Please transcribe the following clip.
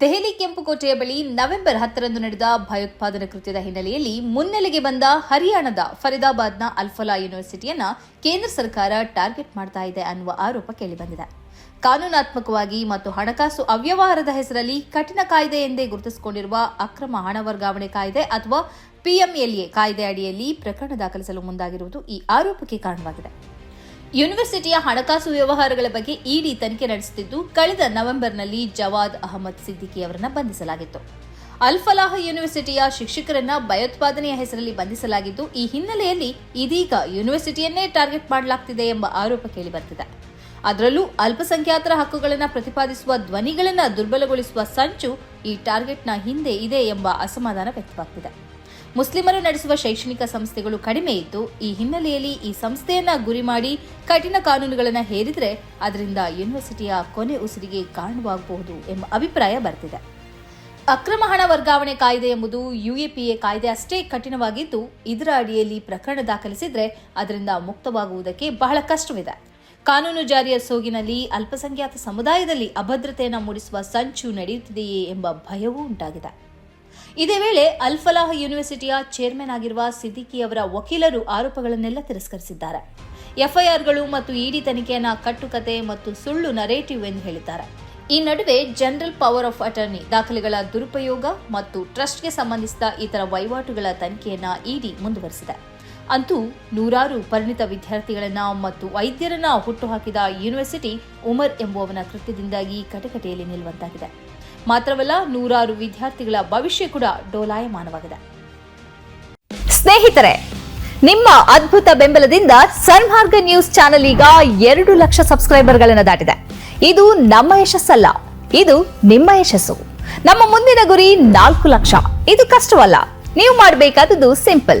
ದೆಹಲಿ ಕೆಂಪುಕೋಟೆಯ ಬಳಿ ನವೆಂಬರ್ ಹತ್ತರಂದು ನಡೆದ ಭಯೋತ್ಪಾದನಾ ಕೃತ್ಯದ ಹಿನ್ನೆಲೆಯಲ್ಲಿ ಮುನ್ನೆಲೆಗೆ ಬಂದ ಹರಿಯಾಣದ ಫರೀದಾಬಾದ್ನ ಅಲ್ಫಲಾ ಯೂನಿವರ್ಸಿಟಿಯನ್ನ ಕೇಂದ್ರ ಸರ್ಕಾರ ಟಾರ್ಗೆಟ್ ಮಾಡ್ತಾ ಇದೆ ಅನ್ನುವ ಆರೋಪ ಕೇಳಿಬಂದಿದೆ. ಕಾನೂನಾತ್ಮಕವಾಗಿ ಮತ್ತು ಹಣಕಾಸು ಅವ್ಯವಹಾರದ ಹೆಸರಲ್ಲಿ ಕಠಿಣ ಕಾಯ್ದೆ ಎಂದೇ ಗುರುತಿಸಿಕೊಂಡಿರುವ ಅಕ್ರಮ ಹಣ ವರ್ಗಾವಣೆ ಕಾಯ್ದೆ ಅಥವಾ ಪಿಎಂಎಲ್ಎ ಕಾಯ್ದೆ ಅಡಿಯಲ್ಲಿ ಪ್ರಕರಣ ದಾಖಲಿಸಲು ಮುಂದಾಗಿರುವುದು ಈ ಆರೋಪಕ್ಕೆ ಕಾರಣವಾಗಿದೆ. ಯೂನಿವರ್ಸಿಟಿಯ ಹಣಕಾಸು ವ್ಯವಹಾರಗಳ ಬಗ್ಗೆ ಇಡಿ ತನಿಖೆ ನಡೆಸುತ್ತಿದ್ದು, ಕಳೆದ ನವೆಂಬರ್ನಲ್ಲಿ ಜವಾದ್ ಅಹಮದ್ ಸಿದ್ದಿಕಿ ಅವರನ್ನು ಬಂಧಿಸಲಾಗಿತ್ತು. ಅಲ್ಫಲಾಹ್ ಯೂನಿವರ್ಸಿಟಿಯ ಶಿಕ್ಷಕರನ್ನ ಭಯೋತ್ಪಾದನೆಯ ಹೆಸರಲ್ಲಿ ಬಂಧಿಸಲಾಗಿದ್ದು, ಈ ಹಿನ್ನೆಲೆಯಲ್ಲಿ ಇದೀಗ ಯೂನಿವರ್ಸಿಟಿಯನ್ನೇ ಟಾರ್ಗೆಟ್ ಮಾಡಲಾಗ್ತಿದೆ ಎಂಬ ಆರೋಪ ಕೇಳಿಬರ್ತಿದೆ. ಅದರಲ್ಲೂ ಅಲ್ಪಸಂಖ್ಯಾತರ ಹಕ್ಕುಗಳನ್ನು ಪ್ರತಿಪಾದಿಸುವ ಧ್ವನಿಗಳನ್ನು ದುರ್ಬಲಗೊಳಿಸುವ ಸಂಚು ಈ ಟಾರ್ಗೆಟ್ನ ಹಿಂದೆ ಇದೆ ಎಂಬ ಅಸಮಾಧಾನ ವ್ಯಕ್ತವಾಗ್ತಿದೆ. ಮುಸ್ಲಿಮರು ನಡೆಸುವ ಶೈಕ್ಷಣಿಕ ಸಂಸ್ಥೆಗಳು ಕಡಿಮೆ ಇದ್ದು, ಈ ಹಿನ್ನೆಲೆಯಲ್ಲಿ ಈ ಸಂಸ್ಥೆಯನ್ನ ಗುರಿ ಮಾಡಿ ಕಠಿಣ ಕಾನೂನುಗಳನ್ನು ಹೇರಿದರೆ ಅದರಿಂದ ಯೂನಿವರ್ಸಿಟಿಯ ಕೊನೆ ಉಸಿರಿಗೆ ಕಾರಣವಾಗಬಹುದು ಎಂಬ ಅಭಿಪ್ರಾಯ ಬರ್ತಿದೆ. ಅಕ್ರಮ ಹಣ ವರ್ಗಾವಣೆ ಕಾಯ್ದೆ ಎಂಬುದು ಯುಎಪಿಎ ಕಾಯ್ದೆ ಅಷ್ಟೇ ಕಠಿಣವಾಗಿದ್ದು, ಇದರ ಅಡಿಯಲ್ಲಿ ಪ್ರಕರಣ ದಾಖಲಿಸಿದರೆ ಅದರಿಂದ ಮುಕ್ತವಾಗುವುದಕ್ಕೆ ಬಹಳ ಕಷ್ಟವಿದೆ. ಕಾನೂನು ಜಾರಿಯ ಸೋಗಿನಲ್ಲಿ ಅಲ್ಪಸಂಖ್ಯಾತ ಸಮುದಾಯದಲ್ಲಿ ಅಭದ್ರತೆಯನ್ನು ಮೂಡಿಸುವ ಸಂಚು ನಡೆಯುತ್ತಿದೆಯೇ ಎಂಬ ಭಯವೂ ಉಂಟಾಗಿದೆ. ಇದೇ ವೇಳೆ ಅಲ್ಫಲಾಹ್ ಯೂನಿವರ್ಸಿಟಿಯ ಚೇರ್ಮನ್ ಆಗಿರುವ ಸಿದ್ದಿಕಿ ಅವರ ವಕೀಲರು ಆರೋಪಗಳನ್ನೆಲ್ಲ ತಿರಸ್ಕರಿಸಿದ್ದಾರೆ. ಎಫ್ಐಆರ್ಗಳು ಮತ್ತು ಇಡಿ ತನಿಖೆಯನ್ನ ಕಟ್ಟುಕತೆ ಮತ್ತು ಸುಳ್ಳು ನರೇಟಿವ್ ಎಂದು ಹೇಳಿದ್ದಾರೆ. ಈ ನಡುವೆ ಜನರಲ್ ಪವರ್ ಆಫ್ ಅಟರ್ನಿ ದಾಖಲೆಗಳ ದುರುಪಯೋಗ ಮತ್ತು ಟ್ರಸ್ಟ್ಗೆ ಸಂಬಂಧಿಸಿದ ಇತರ ವಹಿವಾಟುಗಳ ತನಿಖೆಯನ್ನ ಇಡಿ ಮುಂದುವರೆಸಿದೆ. ಅಂತೂ ನೂರಾರು ಪರಿಣಿತ ವಿದ್ಯಾರ್ಥಿಗಳನ್ನ ಮತ್ತು ವೈದ್ಯರನ್ನ ಹುಟ್ಟುಹಾಕಿದ ಯೂನಿವರ್ಸಿಟಿ ಉಮರ್ ಎಂಬುವವನ ಕೃತ್ಯದಿಂದಾಗಿ ಕಟಕಟೆಯಲ್ಲಿ ನಿಲ್ಲುವಂತಾಗಿದೆ. ಮಾತ್ರವಲ್ಲ ನೂರಾರು ವಿದ್ಯಾರ್ಥಿಗಳ ಭವಿಷ್ಯ ಕೂಡ ಡೋಲಾಯಮಾನವಾಗಿದೆ. ಸ್ನೇಹಿತರೆ, ನಿಮ್ಮ ಅದ್ಭುತ ಬೆಂಬಲದಿಂದ ಸನ್ಮಾರ್ಗ ನ್ಯೂಸ್ ಚಾನೆಲ್ ಈಗ ಎರಡು ಲಕ್ಷ ಸಬ್ಸ್ಕ್ರೈಬರ್ಗಳನ್ನು ದಾಟಿದೆ. ಇದು ನಮ್ಮ ಯಶಸ್ಸಲ್ಲ, ಇದು ನಿಮ್ಮ ಯಶಸ್ಸು. ನಮ್ಮ ಮುಂದಿನ ಗುರಿ ನಾಲ್ಕು ಲಕ್ಷ. ಇದು ಕಷ್ಟವಲ್ಲ, ನೀವು ಮಾಡಬೇಕಾದದ್ದು ಸಿಂಪಲ್.